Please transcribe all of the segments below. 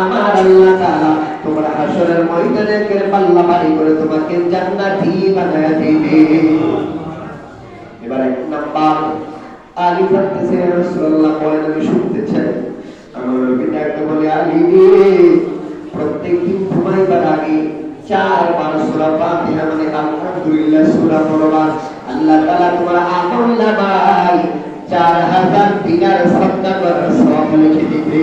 আমার আল্লাহ তাআলা তোমার হাসরের ময়দানে কের পাল্লা ভারী করে তোমাকে জান্নাতি বানায় দিবে। এবার এক নাম্বার আলী বলতেছে রাসূলুল্লাহ বলেন আমি শুনতে চাই আমার নবী ডাকতে বলে, আলী প্রত্যেকদিন ঘুমাইবার আগে চারবার সূরা ফাতিহা মানে আলহামদুলিল্লাহ সূরা পড়বা। আল্লাহ তাআলা তোমার আমল নামায় চার হাজার দিনার সদকা করার সওয়াব লিখে দিবে।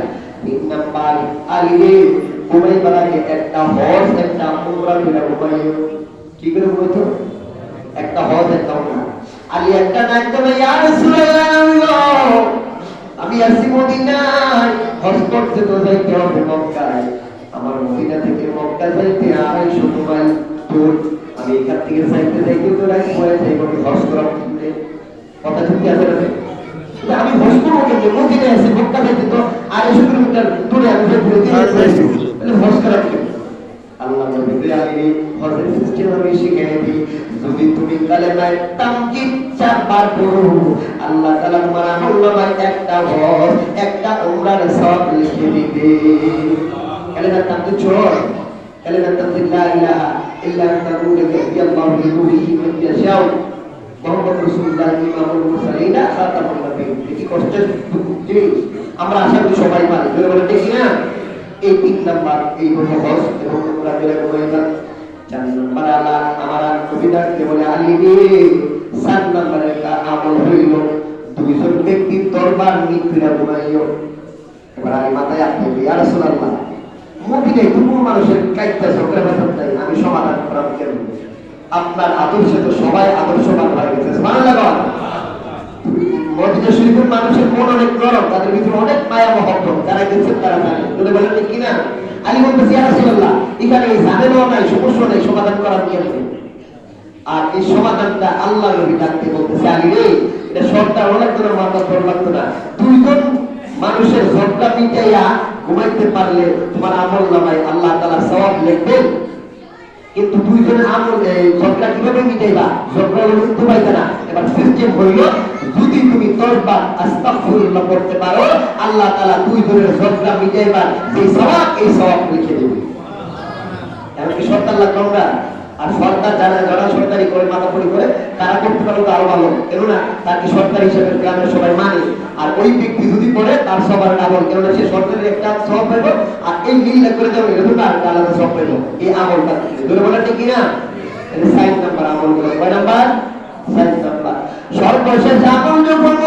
তিন নাম্বার আগে ঘুমাইবার আগে একটা হজ, একটা উমরা করে ঘুমাইও কি করে ঘুমাইতো একটা হজ, একটা উমরা। আলী, একটা না একদম ইয়া রাসূলুল্লাহ আমি আসি মদিনায়। হজ করতে তো যাইতে হবে মক্কায়। আমার মদিনা থেকে মক্কা যাইতে আড়াইশো মাইল দূর। আমি এখান থেকে যাইতে যাইতে তো রাখি পরে আমি হজ করা কথা ঠিক আছে আমি হজ করব কেন মদিনায় আছি মক্কা যাইতে তো আড়াইশো কিলোমিটার দূরে আমি ঘুরে দিয়ে তাহলে করা আল্লাহ নবী আলী হজের সিস্টেম আমি শিখাই দিই। যদি তুমি কালেমায় তামকিন চারবার পড়ো আল্লাহ তাআলা তোমার আমলনামায় একটা হজ একটা উমরার সওয়াব লিখে দিবে। কালেমার তামকিন চোর কালেমার তামকিন লা ইলাহা ইল্লা আনতা নূরুকা ইয়াল্লাহু বিনূরিহি মান ইয়াশাউ। মোহাম্মদ রাসূলুল্লাহ, ইমামুল মুরসালিন খাতামুন নবীন এটি কষ্টের জিনিস। আমরা আশা করি সবাই পারি। যদি বলে দেখি না? এই তিন নাম্বার, এই হলো হজ এবং তোমরা বেলা ঘুমাইবা চার নাম্বার আলা, আমার কবিতা বলে আলী রে সাত নাম্বারের আমল হইল, দুইজন ব্যক্তির দরবার মৃত্যুরা ঘুমাইও এবার আমি মাথায় আপনি ইয়া রাসূলুল্লাহ। মুখিনে কোনো মানুষের কাইতে ঝগড়া ব্যথা আমি সমাধান করার কেন আপনার আদর্শে তো সবাই আদর্শবান এই সমাধানটা আল্লাহ দুইজন মানুষের ঝগড়া মিটাইয়া ঘুমাইতে পারলে তোমার আমল নামায় আল্লাহ তাআলা সওয়াব লিখবেন। কিন্তু দুইজনের আমল ঝগড়া কীভাবে মিটাইবা? ঝগড়া হলে কিন্তু পাইবে না। এবার সিস্টেম হইল, যদি তুমি তরবা, আস্তাগফিরুল্লাহ করতে পারো, আল্লাহ তাআলা দুইজনের ঝগড়া মিটাইবার সেই সওয়াব এই সওয়াব লিখে দেবে। এমনকি সরকার লাগবে আমরা আর সরকার যারা যারা সরকারি করে মাথাপড়ি করে, তারা করতে পারলে আরও ভালো। কেননা, তাকে সরকার হিসেবে গ্রামের সবাই মানে। ওই ব্যক্তি যদি পড়ে, তার সবার আমল। কেননা সে সরকারের একটা সব পাইব, আর এই মিল করে দেবো তো তার আলাদা সব পাইব। এই আমলটা। ধরে বলা ঠিক কিনা? সাইজ নাম্বার, আমল কয় নাম্বার? Size number. সর্বশেষ আমল যখন